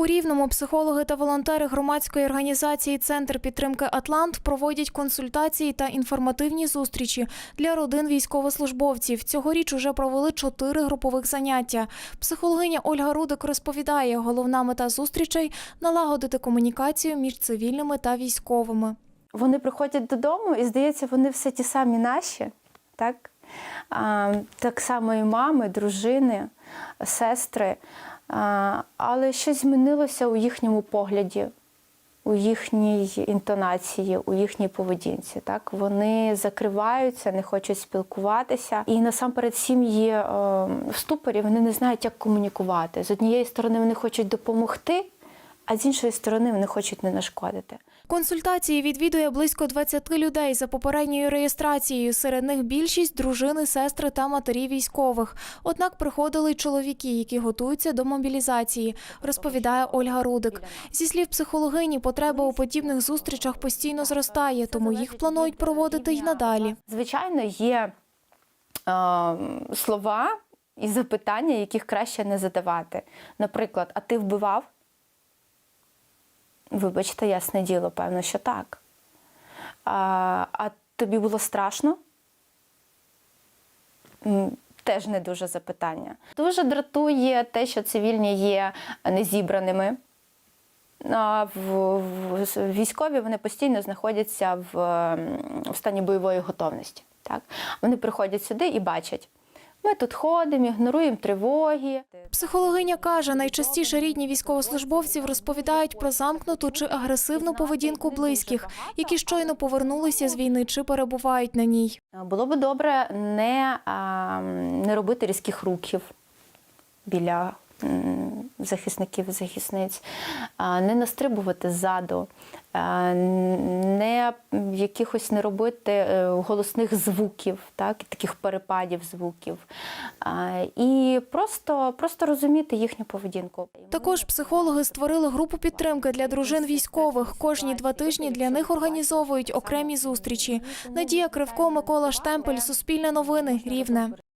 У Рівному психологи та волонтери громадської організації Центр підтримки Атлант проводять консультації та інформативні зустрічі для родин військовослужбовців. Цьогоріч уже провели чотири групових заняття. Психологиня Ольга Рудик розповідає, головна мета зустрічей налагодити комунікацію між цивільними та військовими. Вони приходять додому, і здається, вони все ті самі наші, так? А, так само і мами, дружини, сестри. Але щось змінилося у їхньому погляді, у їхній інтонації, у їхній поведінці. Так? Вони закриваються, не хочуть спілкуватися. І насамперед сім'ї е, в ступорі вони не знають, як комунікувати. З однієї сторони, вони хочуть допомогти, а з іншої сторони, вони хочуть не нашкодити. Консультації відвідує близько 20 людей за попередньою реєстрацією. Серед них більшість дружини, сестри та матері військових. Однак приходили чоловіки, які готуються до мобілізації, розповідає Ольга Рудик. Зі слів психологині, потреба у подібних зустрічах постійно зростає, тому їх планують проводити й надалі. Звичайно, є е, слова і запитання, яких краще не задавати. Наприклад, а ти вбивав? Вибачте, ясне діло, певно, що так. А, а тобі було страшно? Теж не дуже запитання. Дуже дратує те, що цивільні є незібраними. А в, військові вони постійно знаходяться в, в стані бойової готовності. Так? Вони приходять сюди і бачать, ми тут ходимо, ігноруємо тривоги. Психологиня каже, найчастіше рідні військовослужбовців розповідають про замкнуту чи агресивну поведінку близьких, які щойно повернулися з війни чи перебувають на ній. Було би добре не, не робити різких руків біля захисників і захисниць, не настрибувати ззаду, не якихось не робити е, голосних звуків, так, таких перепадів звуків. І просто, просто розуміти їхню поведінку. Також психологи створили групу підтримки для дружин військових. Кожні два тижні для них організовують окремі зустрічі. Надія Кривко, Микола Штемпель, Суспільне новини, Рівне.